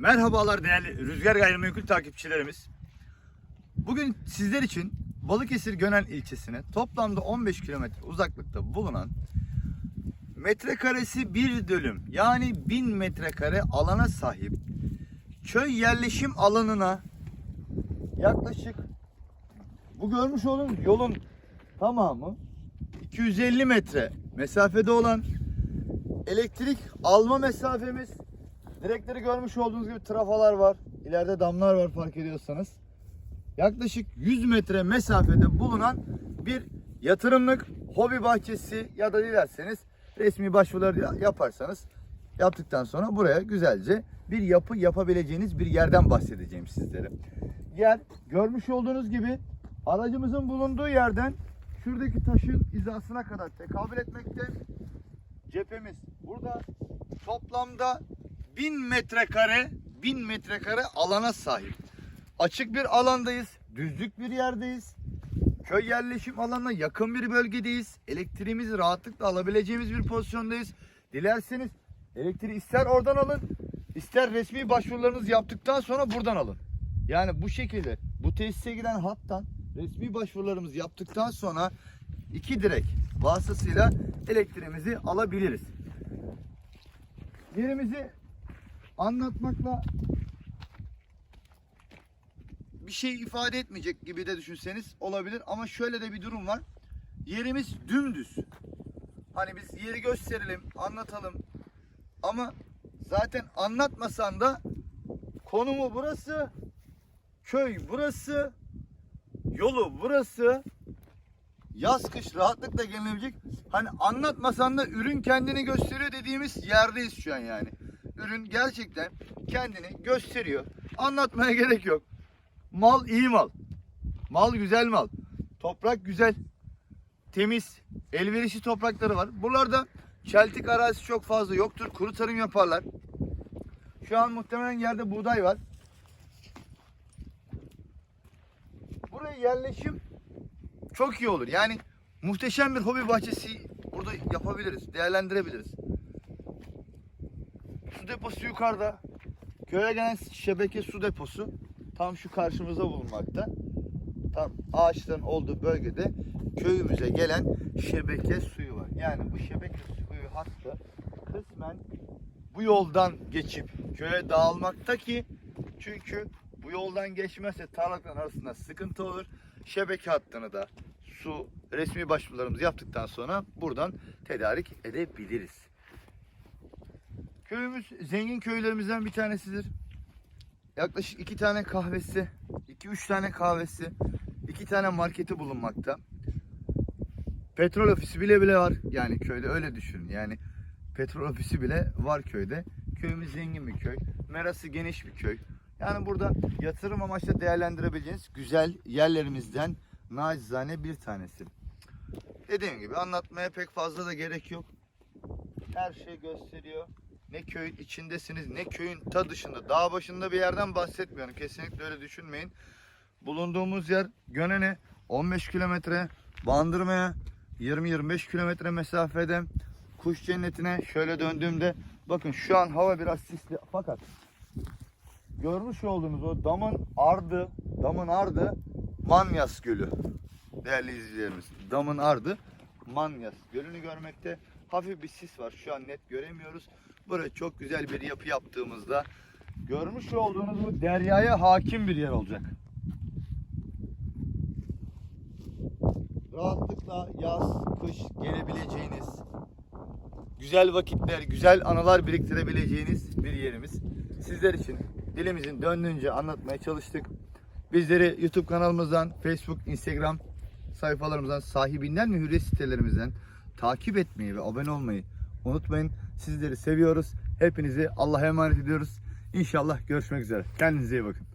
Merhabalar değerli Rüzgar Gayrimenkul takipçilerimiz. Bugün sizler için Balıkesir Gönen ilçesine toplamda 15 kilometre uzaklıkta bulunan metrekaresi bir dönüm yani 1000 metrekare alana sahip köy yerleşim alanına yaklaşık bu görmüş olduğunuz yolun tamamı 250 metre mesafede olan elektrik alma mesafemiz direkleri görmüş olduğunuz gibi trafalar var. İleride damlar var fark ediyorsanız. Yaklaşık 100 metre mesafede bulunan bir yatırımlık hobi bahçesi ya da dilerseniz resmi başvuruları yaparsanız yaptıktan sonra buraya güzelce bir yapı yapabileceğiniz bir yerden bahsedeceğim sizlere. Yer görmüş olduğunuz gibi aracımızın bulunduğu yerden şuradaki taşın hizasına kadar tekabül etmekte. Cephemiz burada toplamda 1000 metrekare 1000 metrekare alana sahip. Açık bir alandayız. Düzlük bir yerdeyiz. Köy yerleşim alanına yakın bir bölgedeyiz. Elektriğimizi rahatlıkla alabileceğimiz bir pozisyondayız. Dilerseniz elektriği ister oradan alın, ister resmi başvurularınızı yaptıktan sonra buradan alın. Yani bu şekilde bu tesise giden hattan resmi başvurularımızı yaptıktan sonra iki direk vasıtasıyla elektriğimizi alabiliriz. Yerimizi anlatmakla bir şey ifade etmeyecek gibi de düşünseniz olabilir ama şöyle de bir durum var. Yerimiz dümdüz. Hani biz yeri gösterelim, anlatalım. Ama zaten anlatmasan da konumu burası, köy burası, yolu burası. Yaz kış rahatlıkla gelinebilecek. Hani anlatmasan da ürün kendini gösteriyor dediğimiz yerdeyiz şu an yani. Ürün gerçekten kendini gösteriyor. Anlatmaya gerek yok. Mal iyi mal. Mal güzel mal. Toprak güzel. Temiz. Elverişli toprakları var. Buralarda çeltik arazisi çok fazla yoktur. Kuru tarım yaparlar. Şu an muhtemelen yerde buğday var. Buraya yerleşim çok iyi olur. Yani muhteşem bir hobi bahçesi burada yapabiliriz, değerlendirebiliriz. Su deposu yukarıda. Köye gelen şebeke su deposu tam şu karşımızda bulunmakta. Tam ağaçların olduğu bölgede köyümüze gelen şebeke suyu var. Yani bu şebeke suyu hattı kısmen bu yoldan geçip köye dağılmakta ki çünkü bu yoldan geçmezse tarlaların arasında sıkıntı olur. Şebeke hattını da su resmi başvurularımızı yaptıktan sonra buradan tedarik edebiliriz. Köyümüz zengin köylerimizden bir tanesidir. Yaklaşık iki tane kahvesi, iki üç tane kahvesi, iki tane marketi bulunmakta. Petrol ofisi bile bile var yani köyde öyle düşünün yani petrol ofisi bile var köyde. Köyümüz zengin bir köy, merası geniş bir köy. Yani burada yatırım amaçlı değerlendirebileceğiniz güzel yerlerimizden nacizane bir tanesi. Dediğim gibi anlatmaya pek fazla da gerek yok. Her şey gösteriyor. Ne köyün içindesiniz ne köyün ta dışında, dağ başında bir yerden bahsetmiyorum. Kesinlikle öyle düşünmeyin. Bulunduğumuz yer Gönen'e 15 kilometre, Bandırma'ya 20-25 kilometre mesafede. Kuş cennetine şöyle döndüğümde bakın şu an hava biraz sisli fakat görmüş olduğunuz o damın ardı, damın ardı Manyas Gölü. Değerli izleyicilerimiz, damın ardı Manyas Gölü'nü görmekte. Hafif bir sis var. Şu an net göremiyoruz. Buraya çok güzel bir yapı yaptığımızda görmüş olduğunuz bu deryaya hakim bir yer olacak. Rahatlıkla yaz, kış gelebileceğiniz, güzel vakitler, güzel anılar biriktirebileceğiniz bir yerimiz. Sizler için dilimizin döndüğünce anlatmaya çalıştık. Bizleri YouTube kanalımızdan, Facebook, Instagram sayfalarımızdan, sahibinden ve hürriyet sitelerimizden takip etmeyi ve abone olmayı unutmayın. Sizleri seviyoruz. Hepinizi Allah'a emanet ediyoruz. İnşallah görüşmek üzere. Kendinize iyi bakın.